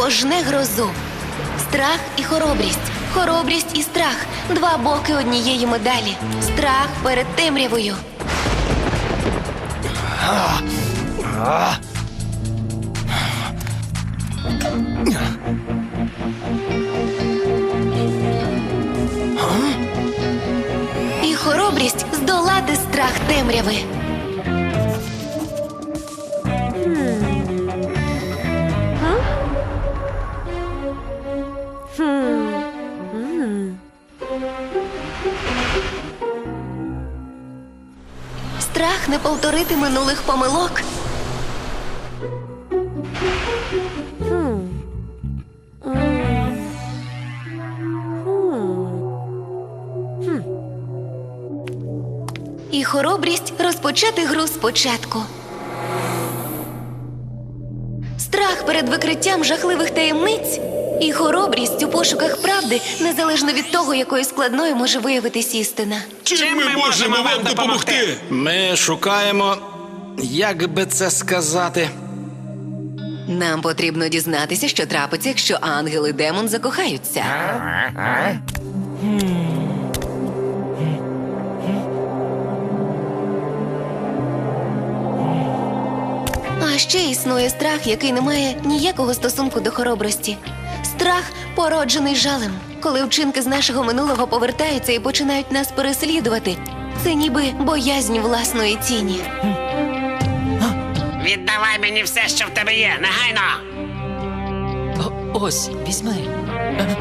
пожне грозу. Страх і хоробрість, хоробрість і страх два боки однієї медалі. Страх перед темрявою. І хоробрість здолати страх темряви. Страх не повторити минулих помилок. І хоробрість розпочати гру спочатку. Страх перед викриттям жахливих таємниць і хоробрість у пошуках правди, незалежно від того, якою складною може виявитись істина. Чим ми можемо вам допомогти? Ми шукаємо, як би це сказати. Нам потрібно дізнатися, що трапиться, якщо ангел і демон закохаються. А ще існує страх, який не має ніякого стосунку до хоробрості. Страх породжений жалем, коли вчинки з нашого минулого повертаються і починають нас переслідувати. Це ніби боязнь власної тіні. Віддавай мені все, що в тебе є, негайно! О, ось, візьми. Мені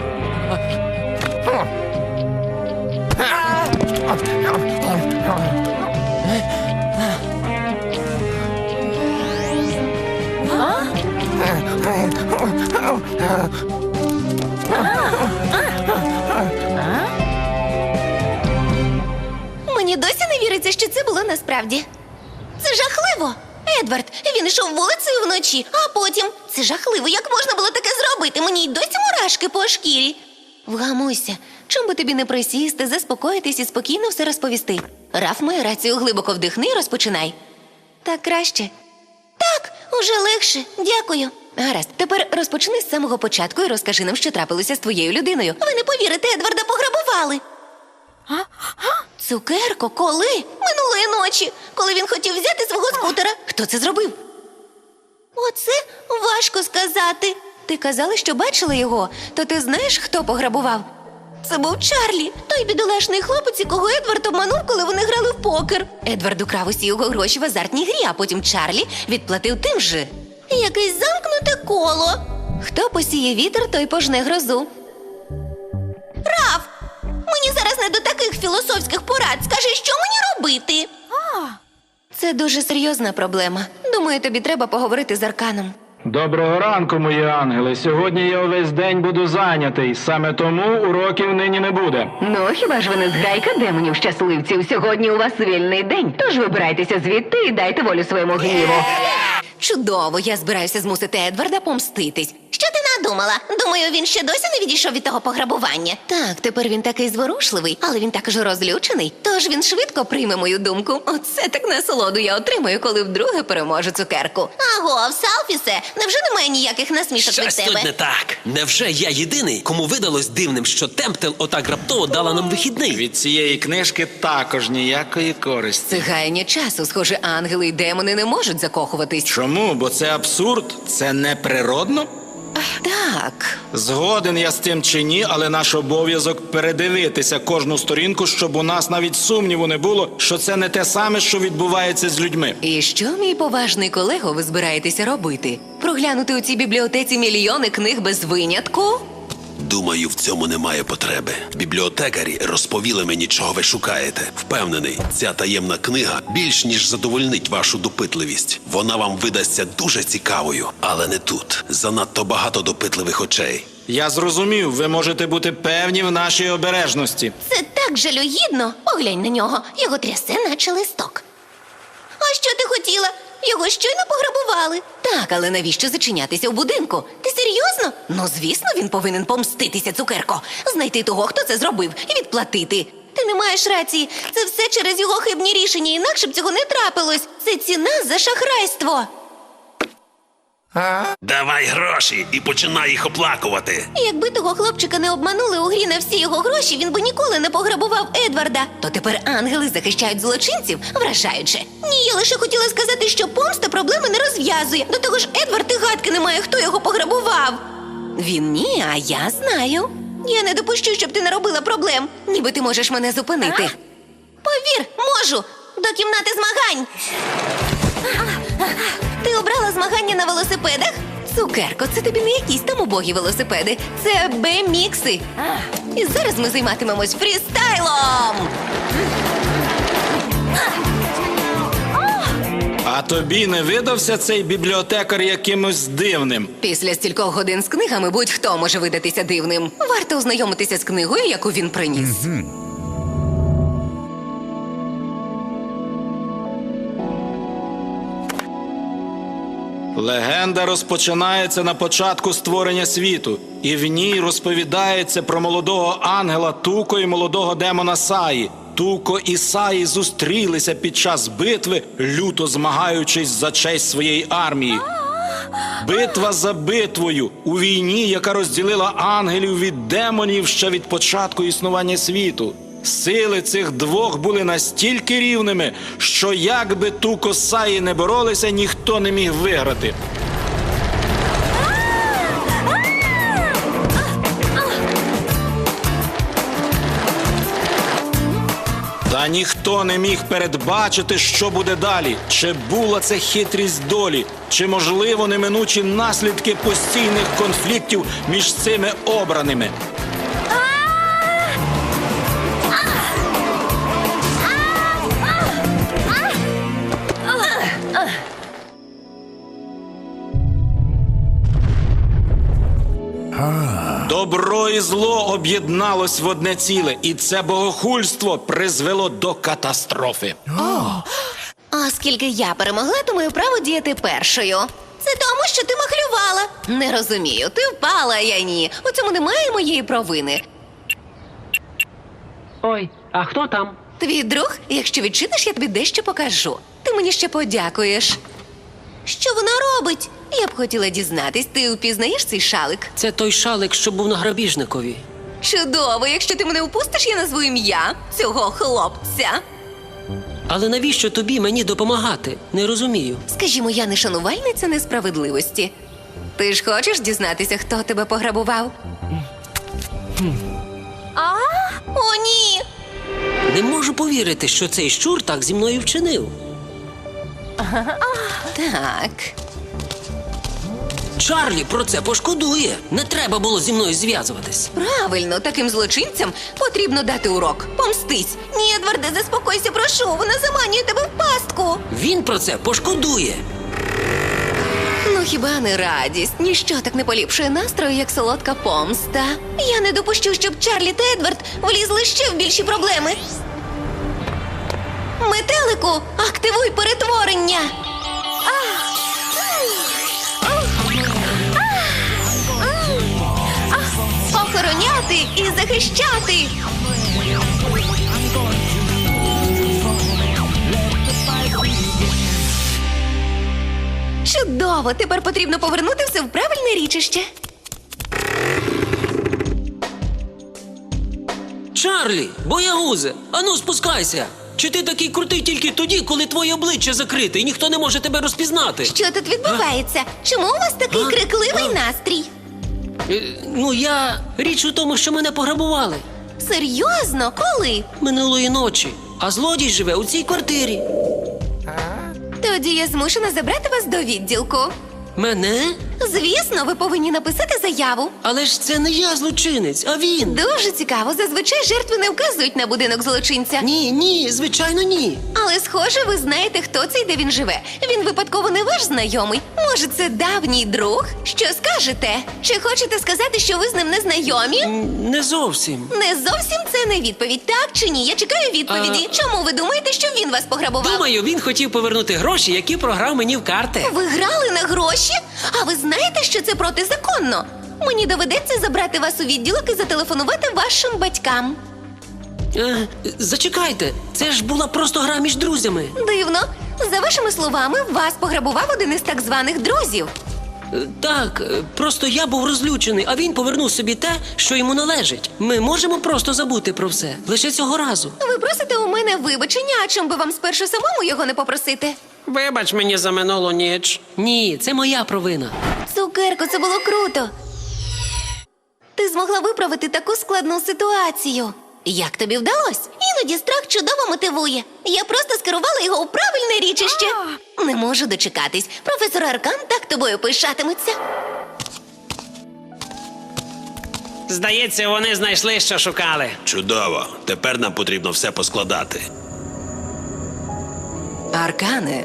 віриться, що це було насправді. Це жахливо. Едвард, він йшов вулицею вночі, а потім це жахливо. Як можна було таке зробити? Мені й досі мурашки по шкірі. Вгамуйся, чом би тобі не присісти, заспокоїтись і спокійно все розповісти. Раф має рацію глибоко вдихни і розпочинай. Так краще. Так, уже легше. Дякую. Гаразд, тепер розпочни з самого початку і розкажи нам, що трапилося з твоєю людиною. Ви не повірите, Едварда пограбували. Цукерко, коли? Минулої ночі, коли він хотів взяти свого скутера. Хто це зробив? Оце важко сказати. Ти казала, що бачила його, то ти знаєш, хто пограбував? Це був Чарлі, той бідолашний хлопець, якого Едвард обманув, коли вони грали в покер. Едвард украв усі його гроші в азартній грі, а потім Чарлі відплатив тим же. Якесь замкнуте коло. Хто посіє вітер, той пожне грозу. Не до таких філософських порад. Скажи, що мені робити? Це дуже серйозна проблема. Думаю, тобі треба поговорити з Арканом. Доброго ранку, мої ангели. Сьогодні я увесь день буду зайнятий. Саме тому уроків нині не буде. Ну, хіба ж ви не зграйка демонів щасливців? Сьогодні у вас вільний день. Тож вибирайтеся звідти і дайте волю своєму гніву. Чудово, я збираюся змусити Едварда помститись. Надумала? Думаю, він ще досі не відійшов від того пограбування. Так, тепер він такий зворушливий, але він також розлючений. Тож він швидко прийме мою думку. Оце так насолоду я отримаю, коли вдруге переможу цукерку. Аго, Салфісе, невже немає ніяких насмішок Щось від тут не так. Невже я єдиний, кому видалось дивним, що Темптел отак раптово дала нам вихідний? Від цієї книжки також ніякої користі. Це гаяння часу. Схоже, ангели й демони не можуть закохуватись. Чому? Бо це абсурд, це неприродно. Так. Згоден я з тим чи ні, але наш обов'язок передивитися кожну сторінку, щоб у нас навіть сумніву не було, що це не те саме, що відбувається з людьми. І що, мій поважний колего, ви збираєтеся робити? Проглянути у цій бібліотеці мільйони книг без винятку? Думаю, в цьому немає потреби. Бібліотекарі розповіли мені, чого ви шукаєте. Впевнений, ця таємна книга більш ніж задовольнить вашу допитливість. Вона вам видасться дуже цікавою, але не тут. Занадто багато допитливих очей. Я зрозумів, ви можете бути певні в нашій обережності. Це так жалюгідно. Поглянь на нього, його трясе, наче листок. А що ти хотіла? Його щойно пограбували. Так, але навіщо зачинятися в будинку? Ти серйозно? Ну, звісно, він повинен помститися, цукерко, знайти того, хто це зробив, і відплатити. Ти не маєш рації. Це все через його хибні рішення, інакше б цього не трапилось. Це ціна за шахрайство. Давай гроші і починай їх оплакувати. Якби того хлопчика не обманули у грі на всі його гроші, він би ніколи не пограбував Едварда. То тепер ангели захищають злочинців, вражаюче. Ні, я лише хотіла сказати, що помста проблеми не розв'язує. До того ж, Едвард і гадки не має, хто його пограбував. Він ні, а я знаю. Я не допущу, щоб ти наробила проблем. Ніби ти можеш мене зупинити. Повір, можу. До кімнати змагань. Ти обрала змагання на велосипедах? Цукерко, це тобі не якісь там убогі велосипеди. Це Б-мікси. І зараз ми займатимемось фрістайлом. А тобі не видався цей бібліотекар якимось дивним. Після стількох годин з книгами будь-хто може видатися дивним. Варто ознайомитися з книгою, яку він приніс. Легенда розпочинається на початку створення світу, і в ній розповідається про молодого ангела Туко і молодого демона Саї. Туко і Саї зустрілися під час битви, люто змагаючись за честь своєї армії. Битва за битвою у війні, яка розділила ангелів від демонів ще від початку існування світу. Сили цих двох були настільки рівними, що як би Туко з Саї не боролися, ніхто не міг виграти. Та ніхто не міг передбачити, що буде далі. Чи була це хитрість долі, чи можливо неминучі наслідки постійних конфліктів між цими обраними. Добро і зло об'єдналось в одне ціле, і це богохульство призвело до катастрофи. А скільки я перемогла, то маю право діяти першою. Це тому, що ти махлювала. Не розумію, ти впала, а я ні. У цьому немає моєї провини. Ой, а хто там? Твій друг, якщо відчиниш, я тобі дещо покажу. Ти мені ще подякуєш. Що вона робить? Я б хотіла дізнатись, ти впізнаєш цей шалик? Це той шалик, що був на грабіжникові. Чудово, якщо ти мене впустиш, я назву ім'я цього хлопця. Але навіщо тобі мені допомагати? Не розумію. Скажімо, я не шанувальниця несправедливості. Ти ж хочеш дізнатися, хто тебе пограбував? А? О, ні! Не можу повірити, що цей щур так зі мною вчинив. Так. Чарлі про це пошкодує. Не треба було зі мною зв'язуватись. Правильно, таким злочинцям потрібно дати урок. Помстись. Ні, Едварде, заспокойся, прошу. Вона заманює тебе в пастку. Він про це пошкодує. Ну хіба не радість? Ніщо так не поліпшує настрою, як солодка помста. Я не допущу, щоб Чарлі та Едвард влізли ще в більші проблеми. Метелику, активуй перетворення. Охороняти і захищати. Чудово! Тепер потрібно повернути все в правильне річище. Чарлі, боягузе, ану спускайся. Чи ти такий крутий тільки тоді, коли твоє обличчя закрите і ніхто не може тебе розпізнати? Що тут відбувається? Чому у вас такий А? крикливий А? настрій? Е, ну я річ у тому, що мене пограбували Серйозно? Коли? минулої ночі, а злодій живе у цій квартирі. Тоді я змушена забрати вас до відділку. Мене? Звісно, ви повинні написати заяву. Але ж це не я злочинець, а він. Дуже цікаво, зазвичай жертви не вказують на будинок злочинця. Ні, ні, звичайно, ні. Але схоже, ви знаєте, хто це і де він живе. Він випадково не ваш знайомий. Може, це давній друг? Що скажете? Чи хочете сказати, що ви з ним не знайомі? М, Не зовсім. Не зовсім це не відповідь, так чи ні? Я чекаю відповіді. Чому ви думаєте, що він вас пограбував? Думаю, він хотів повернути гроші, які програв мені в карти. Ви грали на гроші? А ви знаєте, що це протизаконно? Мені доведеться забрати вас у відділок і зателефонувати вашим батькам. Е, зачекайте, це ж була просто гра між друзями. Дивно. За вашими словами, вас пограбував один із так званих друзів. Е, Так, е, просто я був розлючений, а він повернув собі те, що йому належить. Ми можемо просто забути про все. Лише цього разу. Ви просите у мене вибачення, а чом би вам спершу самому його не попросити? Вибач мені за минулу ніч. Ні, це моя провина. Цукерко, це було круто. Ти змогла виправити таку складну ситуацію. Як тобі вдалося? Іноді страх чудово мотивує. Я просто скерувала його у правильне річище. Не можу дочекатись. Професор Аркан так тобою пишатиметься. Здається, вони знайшли, що шукали. Чудово. Тепер нам потрібно все поскладати. Аркане,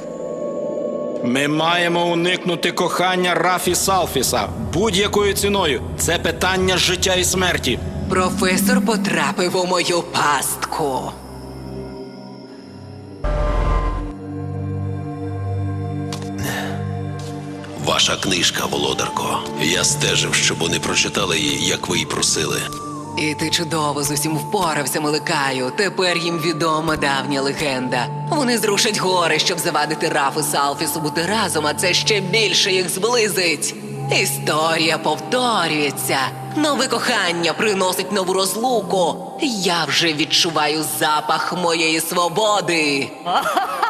Ми маємо уникнути кохання Рафі Салфіса будь-якою ціною. Це питання життя і смерті. професор потрапив у мою пастку. Ваша книжка, володарко. Я стежив, щоб вони прочитали її, як ви й просили. І ти чудово з усім впорався, Миликаю. Тепер їм відома давня легенда. Вони зрушать гори, щоб завадити Рафу Салфісу бути разом, а це ще більше їх зблизить. Історія повторюється. Нове кохання приносить нову розлуку. Я вже відчуваю запах моєї свободи.